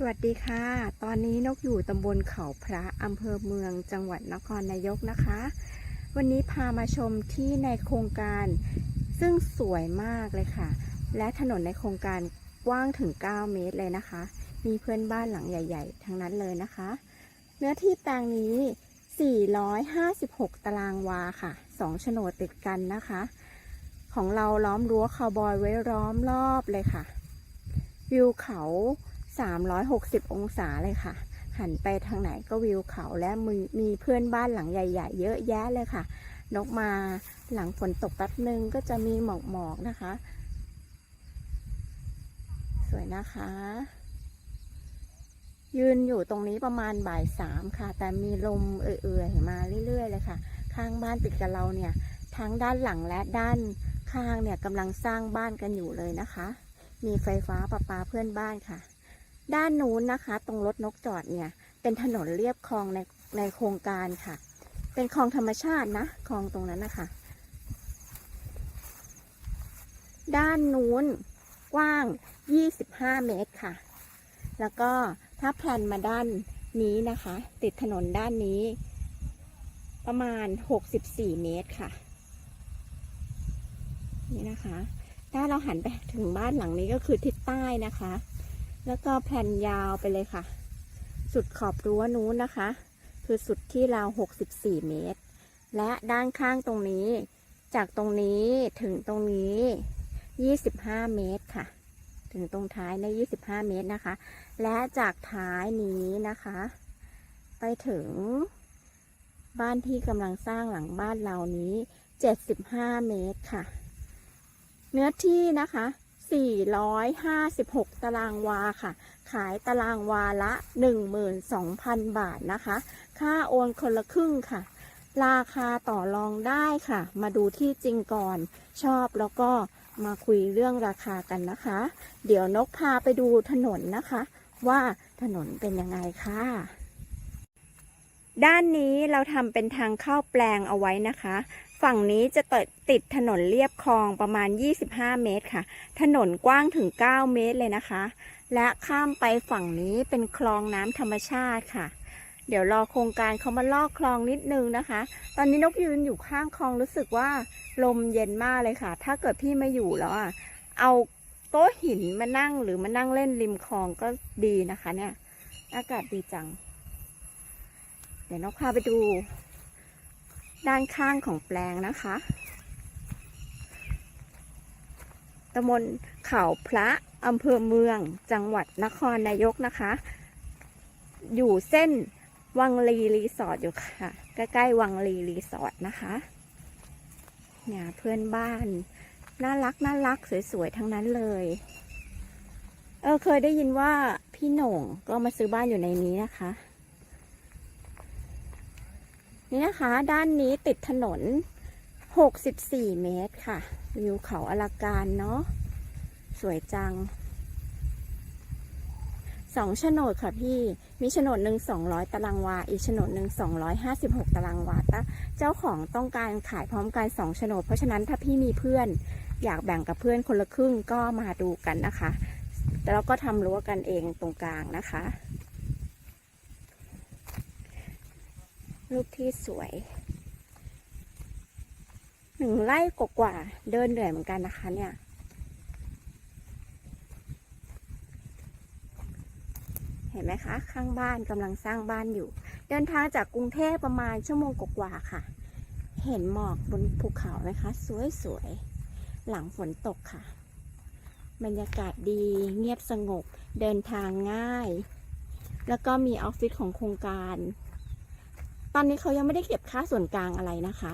สวัสดีค่ะ ตอนนี้นกอยู่ตำบลเขาพระอำเภอเมืองจังหวัดนครนายกนะคะ วันนี้พามาชมที่ในโครงการซึ่งสวยมากเลยค่ะ และถนนในโครงการกว้างถึง 9 เมตรเลยนะคะ มีเพื่อนบ้านหลังใหญ่ ๆ ทั้งนั้นเลยนะคะ เนื้อที่แปลงนี้ 456 ตารางวาค่ะ 2 โฉนดติดกันนะคะ ของเราล้อมรั้วคาวบอยไว้ล้อมรอบเลยค่ะ วิวเขา 360 องศาเลยค่ะ หันไปทางไหนก็วิวเขาและมีมีเพื่อนบ้านหลังใหญ่ ๆ เยอะแยะเลยค่ะ นกมาหลังฝนตกแป๊บนึงก็จะมีหมอกๆนะคะ สวยนะคะ ยืนอยู่ตรงนี้ประมาณบ่ายสามค่ะ แต่มีลมเอื่อยๆมาเรื่อยๆเลยค่ะ ข้างบ้านติดกับเราเนี่ยทั้งด้านหลังและด้านข้างเนี่ยกำลังสร้างบ้านกันอยู่เลยนะคะ มีไฟฟ้าประปาเพื่อนบ้านค่ะ ด้านนู้นนะคะ ตรงรถนกจอดเนี่ย เป็นถนนเรียบคลองในในโครงการค่ะ เป็นคลองธรรมชาตินะคลองตรงนั้นนะคะ ด้านนู้นกว้าง 25 เมตรค่ะ แล้วก็ถ้าแพลนมาด้านนี้นะคะ ติดถนนด้านนี้ ประมาณ 64 เมตรค่ะ นี่นะคะ ถ้าเราหันไปถึงบ้านหลังนี้ก็คือทิศใต้นะคะ แล้วก็แผ่นยาวไปเลยค่ะ สุดขอบรั้วนู้นนะคะ คือสุดที่ราว64 เมตร และด้านข้างตรงนี้ จากตรงนี้ถึงตรงนี้ 25 เมตรค่ะ ถึงตรงท้ายใน 25 เมตรนะคะ และจากท้ายนี้นะคะ ไปถึงบ้านที่กำลังสร้างหลังบ้านเรานี้ 75 เมตรค่ะ เนื้อที่นะคะ 456 ตารางวาค่ะ ขายตารางวาละ 12,000 บาทนะคะ ค่าโอนคนละครึ่งค่ะ ราคาต่อรองได้ค่ะ มาดูที่จริงก่อน ชอบแล้วก็มาคุยเรื่องราคากันนะคะ เดี๋ยวนกพาไปดูถนนนะคะ ว่าถนนเป็นยังไงค่ะ ด้านนี้เราทำเป็นทางเข้าแปลงเอาไว้นะคะ ฝั่งนี้จะติดติดถนนเรียบคลองประมาณ 25 เมตรค่ะ ถนนกว้างถึง 9 เมตรเลยนะคะ และข้ามไปฝั่งนี้เป็นคลองน้ำธรรมชาติค่ะ เดี๋ยวรอโครงการเขามาลอกคลองนิดนึงนะคะ ตอนนี้นกยืนอยู่ข้างคลองรู้สึกว่าลมเย็นมากเลยค่ะ ถ้าเกิดพี่ไม่อยู่แล้วอะ เอาโต๊ะหินมานั่งหรือมานั่งเล่นริมคลองก็ดีนะคะเนี่ย อากาศดีจัง เดี๋ยวนกพาไปดู ด้านข้างของแปลงนะคะตำบลเขาพระอำเภอเมือง จังหวัดนครนายกนะคะ อยู่เส้นวังลีรีสอร์ทอยู่ค่ะ ใกล้ๆวังลีรีสอร์ทนะคะเนี่ยเพื่อนบ้าน น่ารักน่ารักสวยๆทั้งนั้นเลย เออเคยได้ยินว่าพี่หน่งก็มาซื้อบ้านอยู่ในนี้นะคะ นี่นะคะ ด้านนี้ติดถนน 64 เมตรค่ะ วิวเขาอลาการเนาะสวยจังสองโฉนดค่ะพี่ มีโฉนดหนึ่ง200ตารางวา อีกโฉนดหนึ่ง256ตารางวาเจ้าของต้องการขายพร้อมกันสองโฉนด เพราะฉะนั้นถ้าพี่มีเพื่อน อยากแบ่งกับเพื่อนคนละครึ่งก็มาดูกันนะคะแต่เราก็ทำรั้วกันเองตรงกลางนะคะ รูปที่สวย หนึ่งไร่กว่า เดินเหนื่อยเหมือนกันนะคะเนี่ย เห็นไหมคะ ข้างบ้านกำลังสร้างบ้านอยู่ เดินทางจากกรุงเทพประมาณชั่วโมงกว่าค่ะ เห็นหมอกบนภูเขาไหมคะ สวยๆหลังฝนตกค่ะ บรรยากาศดี เงียบสงบ เดินทางง่าย แล้วก็มีออฟฟิศของโครงการ อนนี้เขายังไม่ได้เก็บค่าส่วนกลางอะไรนะคะ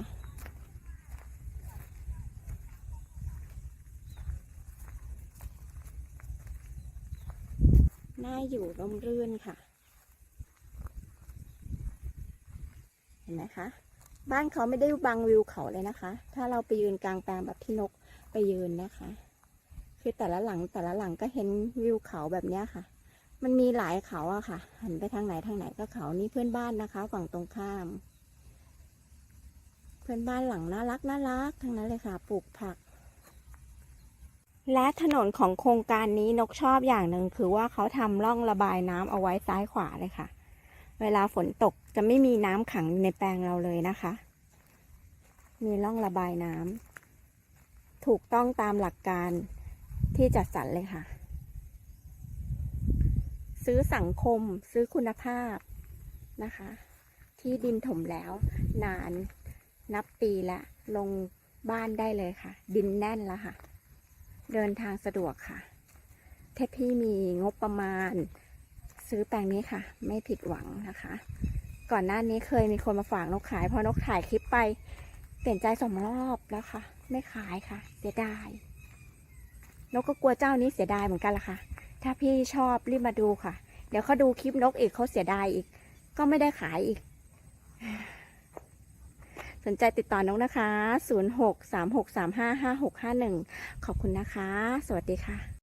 น่าอยู่ร่มรื่นค่ะ เห็นไหมคะ บ้านเขาไม่ได้บังวิวเขาเลยนะคะ ถ้าเราไปยืนกลางแปลงแบบที่นกไปยืนนะคะ คือแต่ละหลังแต่ละหลังก็เห็นวิวเขาแบบนี้ค่ะ มันมีหลายเขาอะค่ะ หันไปทางไหนทางไหนก็เขานี่เพื่อนบ้านนะคะฝั่งตรงข้าม เพื่อนบ้านหลังน่ารักน่ารักทั้งนั้นเลยค่ะ ปลูกผัก และถนนของโครงการนี้นกชอบอย่างหนึ่งคือว่าเขาทำร่องระบายน้ำเอาไว้ซ้ายขวาเลยค่ะ เวลาฝนตกจะไม่มีน้ำขังในแปลงเราเลยนะคะ มีร่องระบายน้ำถูกต้องตามหลักการที่จัดสรรเลยค่ะ ซื้อสังคมซื้อคุณภาพนะคะ ที่ดินถมแล้ว นานนับปีละ ลงบ้านได้เลยค่ะ ดินแน่นแล้วค่ะ เดินทางสะดวกค่ะถ้าพี่มีงบประมาณ ซื้อแปลงนี้ค่ะ ไม่ผิดหวังนะคะ ก่อนหน้านี้เคยมีคนมาฝากนกขายพอนกถ่ายคลิปไป เปลี่ยนใจสองรอบแล้วค่ะ ไม่ขายค่ะ เสียดายนกก็กลัวเจ้านี้เสียดายเหมือนกันล่ะค่ะ ถ้าพี่ชอบรีบมาดูค่ะ เดี๋ยวเขาดูคลิปนกอีกเขาเสียดายอีก ก็ไม่ได้ขายอีก สนใจติดต่อนกนะคะ 0636355651 ขอบคุณนะคะ สวัสดีค่ะ